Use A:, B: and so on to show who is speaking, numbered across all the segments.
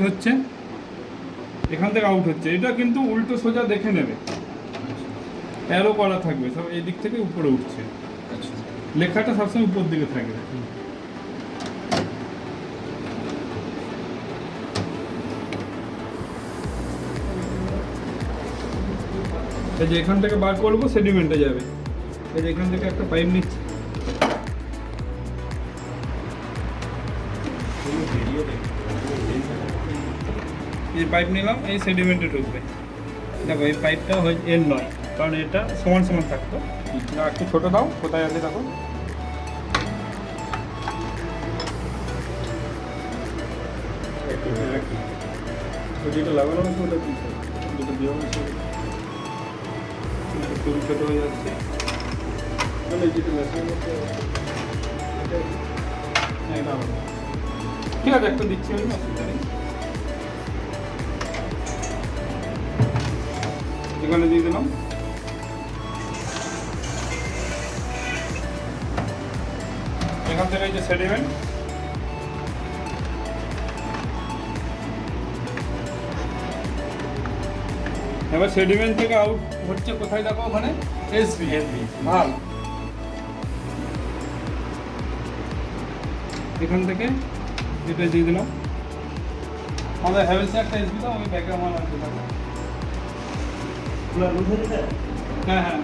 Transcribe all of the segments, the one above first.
A: হচ্ছে। এখান থেকে আউট হচ্ছে। এটা কিন্তু উল্টো সোজা দেখে নেবে। অ্যারো করা থাকবে। সব এই দিক থেকে উপরে উঠছে।
B: আচ্ছা।
A: লেখাটা সবসময় উপর দিকে থাকবে এই যে এখান থেকে বার করব সেডিমেন্টে যাবে। এই যে এখান থেকে একটা পাইপ নিচ্ছে। এই পাইপ নিলাম, এই সেডিমেন্টে ঢুকবে। দেখো, এই পাইপটা হয় এর নয়, কারণ এটা সমান সমান থাকতো। একটু ছোটো দাও, কোথায় আছে দেখো। ওটা ছোটো হয়ে যাচ্ছে। ঠিক আছে, একটা দিচ্ছি আমি। অসুবিধা নেই এখানে দিয়ে দিলাম। এখান থেকে এই যে সেডিমেন্ট এবার সেডিমেন্ট থেকে আউট হচ্ছে কোথায় দেখো ওখানে? এসবি এসবি ভালো এখান থেকে এটা দিয়ে দিলাম। আমাদের হ্যাভেলসে একটা এসবি দাও আমি ব্যাকে আমার আছে দেখো হ্যাঁ হ্যাঁ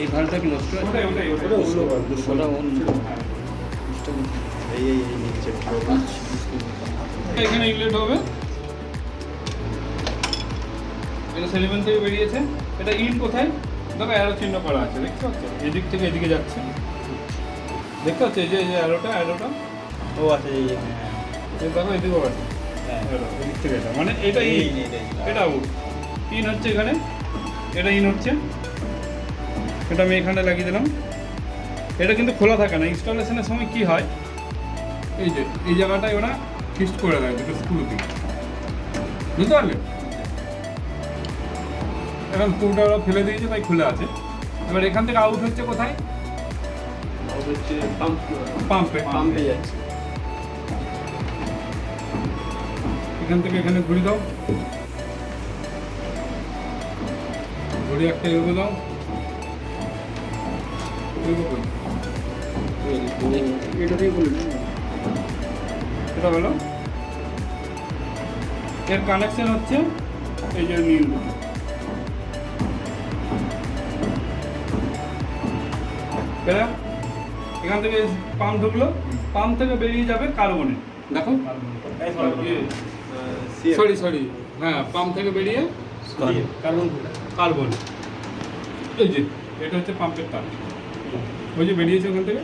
B: এই ভালটা কি নষ্ট
A: ওটাই
B: ওটা
A: হ্যাঁ।
C: এই এই এই নিচে
A: এখানে ইনলেট হবে? এটা সেলিমেন্ট থেকে বেরিয়েছে। এটা ইন কোথায়? দেখো অ্যারো চিহ্ন করা আছে দেখতে পাচ্ছ? এদিক থেকে এদিকে যাচ্ছে। দেখতে পাচ্ছ? এই যে অ্যারোটা অ্যারোটা
C: ও আচ্ছা এই হ্যাঁ।
A: দেখো এদিকেও আছে।
C: হ্যাঁ
A: এদিক থেকে এটা। মানে এটা
C: এই
A: ইন এটা আউট ইন হচ্ছে এখানে এটা ইন হচ্ছে। এটা আমি এখানে লাগিয়ে দিলাম। এটা কিন্তু খোলা থাকে না ইনস্টলেশনের সময় কি হয়? এই যে এই জায়গাটায় ওরা ফিক্সড করে দেয় দুটো স্ক্রু দিয়ে। বুঝতে পারলে? এখন স্ক্রুটা ওরা ফেলে দিয়েছে তাই খুলে আছে। এবার এখান থেকে আউট হচ্ছে কোথায়?
C: হচ্ছে পাম্প
A: পাম্পে
C: পাম্পে যাচ্ছে।
A: এখান থেকে এখানে ঘুরি দাও। ঘুরি একটা এগো দাও।
C: এটা দিয়ে
A: এটা হলো। এর কানেকশন হচ্ছে এই যে নীল এখান থেকে পাম্প ঢুকলো। পাম্প থেকে বেরিয়ে যাবে কার্বনে দেখো। সরি সরি হ্যাঁ পাম্প থেকে বেরিয়ে
C: কার্বন।
A: কার্বন এই যে এটা হচ্ছে পাম্পের তার। ওই যে বেরিয়েছে ওখান থেকে?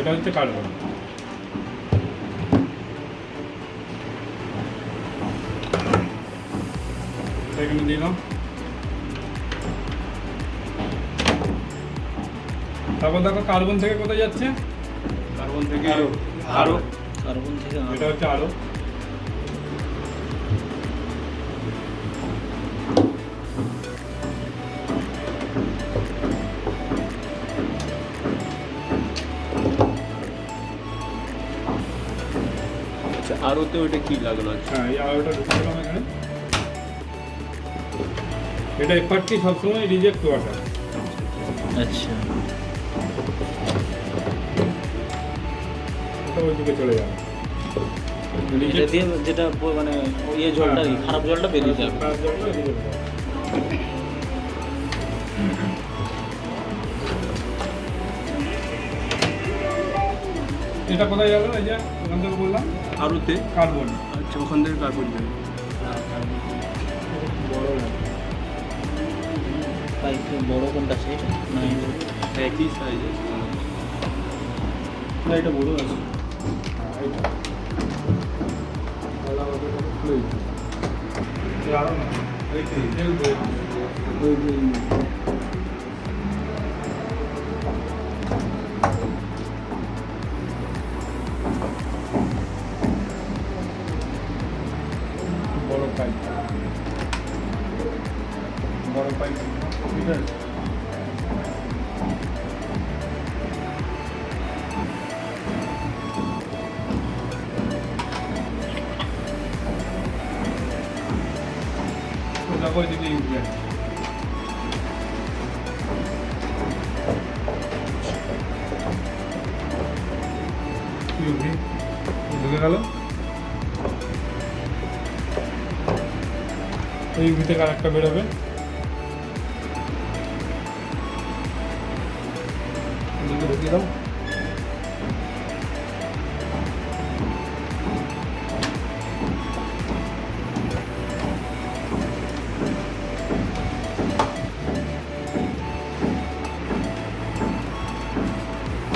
A: এটা হচ্ছে কার্বন। এখানে দিলাম তারপর দেখো কার্বন থেকে কোথায় যাচ্ছে? কার্বন থেকে
C: আরও।
A: আরও।
B: কার্বন থেকে
A: এটা হচ্ছে আরও।
C: আচ্ছা আরোতে ওইটা কি লাগানো আছে
A: হ্যাঁ এই আলোটা ঢুকে দিলাম এখানে। এটা এফআরটি সবসময় রিজেক্ট ওয়াটার
B: আচ্ছা।
A: চলে যাবে।
B: এটা দিয়ে যেটা মানে ইয়ে জলটা আর
A: হ্যাঁ,
B: খারাপ জলটা বেরিয়ে যাবে।
A: খারাপ জলটা এদিকে যাবে। এটা কোথায় গেল এই যে? ওখান থেকে বললাম
C: আরোতে
A: কার্বন
C: আচ্ছা ওখান থেকে কার্বন যাবে
B: পাইপ বড় কোনটা সেটা না
C: একই সাইজ আছে
A: না এটা বড় আছে হ্যাঁ আরও না পাইপ বড় পাইপ বুঝলেন? সোজা করে দিতে ইউরিয়া। ঢুকে গেল? এই থেকে আরেকটা বেরোবে।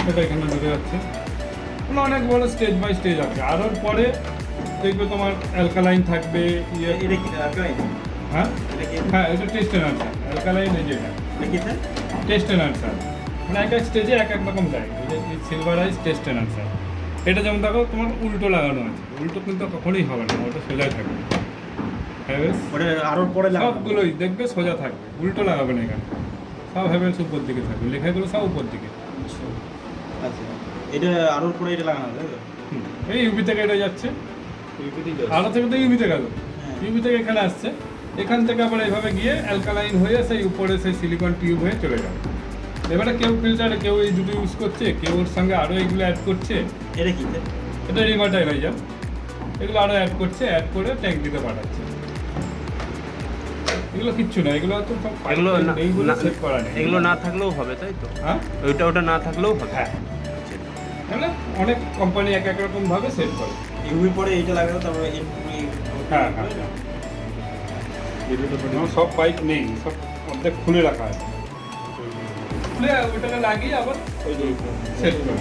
A: এটা এখানে ঢুকে যাচ্ছে। মানে অনেক বড় স্টেজ বাই স্টেজ আছে। আর পরে দেখবে তোমার অ্যালকালাইন থাকবে ইয়ে হ্যাঁ?
B: এটা
A: হ্যাঁ এটা টেস্ট এন্ড আনসার অ্যালকালাইন এই যেটা।
B: এটা
A: টেস্ট এন্ড আনসার মানে এক এক স্টেজে এক এক রকম দেয়। Silver ice test and answer এটা যেমন দেখো তোমার উল্টো লাগানো আছে। উল্টো কিন্তু কখনোই হবে না ওটা সোজাই থাকবে। হ্যাভেলস
B: ওটা আরও পরে
A: সবগুলোই দেখবে সোজা থাকবে। উল্টো লাগাবে না এখানে। সব হ্যাভেলস উপর দিকে থাকবে। লেখাগুলো সব উপর দিকে।
B: আচ্ছা। এটা আরও পরে এটা লাগানো হবে।
A: এই ইউপি থেকে এটা যাচ্ছে।
B: যাচ্ছে।
A: আলো থেকে তো ইউবিতে গেল।
B: হ্যাঁ।
A: ইউবি থেকে এখানে আসছে। এখান থেকে আবার এইভাবে গিয়ে অ্যালকালাইন হয়ে সেই উপরে সেই সিলিকন টিউব হয়ে চলে যাবে এবারে কেউ ফিল্টারে কেউ এই দুটো ইউজ করছে কেউ ওর সঙ্গে আরও এগুলো অ্যাড করছে।
B: এটা কি?
A: এটা রিমাটাই হয়ে যাও এগুলো আরও অ্যাড করছে অ্যাড করে ট্যাঙ্ক দিতে পাঠাচ্ছে। এগুলো কিচ্ছু না এগুলো তো সব
C: এগুলো
A: সেভ করা নেই।
C: এগুলো না থাকলেও হবে তাই তো?
A: হ্যাঁ?
C: ওইটা ওটা না থাকলেও হবে।
A: হ্যাঁ। তাহলে অনেক কোম্পানি এক এক রকম ভাবে সেভ করে।
B: ইউপি পরে এইটা লাগানো তারপরে
A: হ্যাঁ হ্যাঁ হ্যাঁ। সব বাইক নেই সব অর্ধেক খুলে রাখা আছে। খুলে ওটাকে লাগিয়ে আবার সেট করে।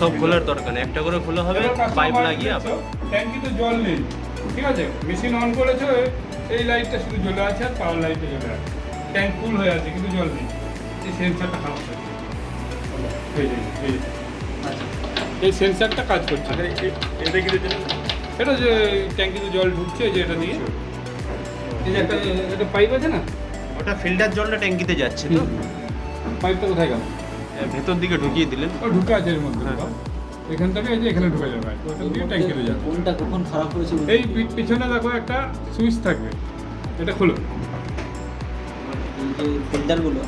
C: সব খোলার দরকার একটা করে খোলা হবে পাইপ লাগিয়ে আবার।
A: ট্যাঙ্কিতে জল নেই ঠিক আছে? মেশিন অন করেছ এই লাইটটা শুধু জ্বলে আছে আর পাওয়ার লাইটটা জ্বলে আছে। ট্যাঙ্ক ফুল হয়ে আছে কিন্তু জল নেই। এই সেন্সারটা খারাপ হয়ে গেছে। এই এই সেন্সারটা কাজ করছে। না।
C: এটা কি
A: এটা যে ট্যাঙ্কিতে জল ঢুকছে যে এটা দিয়ে। এই যে একটা একটা পাইপ আছে না?
C: ওটা ফিল্টার জলটা ট্যাঙ্কিতে যাচ্ছে তো।
A: পাইপটা কোথায় গেল?
C: ভেতর দিকে ঢুকিয়ে দিলেন।
A: ও ঢুকে আছে এর মধ্যে
C: হ্যাঁ।
A: এখান থেকে এই যে এখানে ঢুকে যাবে ওটা দিয়ে ট্যাঙ্কিতে যাবে
B: কোনটা কখন খারাপ হয়েছে
A: এই পিছনে দেখো একটা সুইচ থাকবে। এটা খুলো।
B: যে ফিল্টারগুলো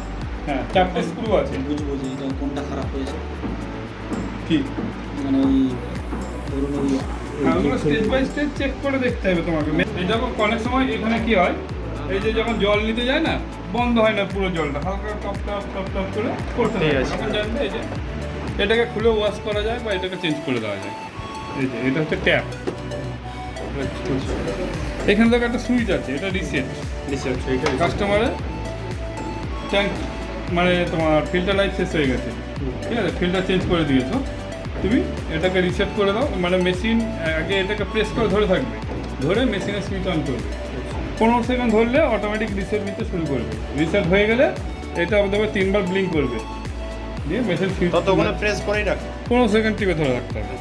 A: হ্যাঁ চারটে স্ক্রু আছে।
B: বুঝব যে এটা কোনটা খারাপ হয়েছে
A: কি?
B: মানে ওই ধরুন ওই
A: হ্যাঁ স্টেজ বাই স্টেজ চেক করে দেখতে হবে তোমাকে। দেখো অনেক সময় এখানে কি হয়? এই যে যখন জল নিতে যায় না বন্ধ হয় না পুরো জলটা। হালকা টপ টপ টপ টপ করে করতে
C: আছে।
A: তখন জানবে এই যে এটাকে খুলে ওয়াশ করা যায় বা এটাকে চেঞ্জ করে দেওয়া যায়। এই যে এটা হচ্ছে ট্যাপ এখানে দেখো একটা সুইচ আছে এটা রিসেট কাস্টমারের ট্যাঙ্ক মানে তোমার ফিল্টার লাইফ শেষ হয়ে গেছে। ঠিক আছে ফিল্টার চেঞ্জ করে দিয়েছ। তুমি এটাকে রিসেট করে দাও মানে মেশিন আগে এটাকে প্রেস করে ধরে থাকবে। ধরে মেশিনের সুইচ অন করবে। পনেরো সেকেন্ড ধরলে অটোমেটিক রিসেট নিতে শুরু করবে। রিসেট হয়ে গেলে এটা আমাদের তিনবার ব্লিঙ্ক করবে। দিয়ে মেশিন সুইচ
C: ততক্ষণে প্রেস করেই রাখ।
A: পনেরো সেকেন্ড টিপে ধরে রাখতে হবে।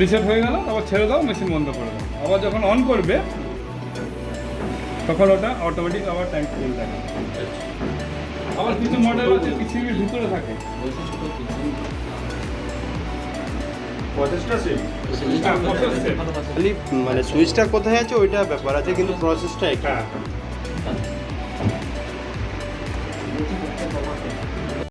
A: রিসেট হয়ে গেল আবার ছেড়ে দাও মেশিন বন্ধ করে দাও। আবার যখন অন করবে তখন ওটা অটোমেটিক আবার ট্যাঙ্ক ফুল থাকে। আবার কিছু মডেল আছে পৃথিবীর ভিতরে থাকে।
C: মানে সুইচটা কোথায় আছে ওইটা ব্যাপার আছে কিন্তু প্রসেসটা
A: হ্যাঁ।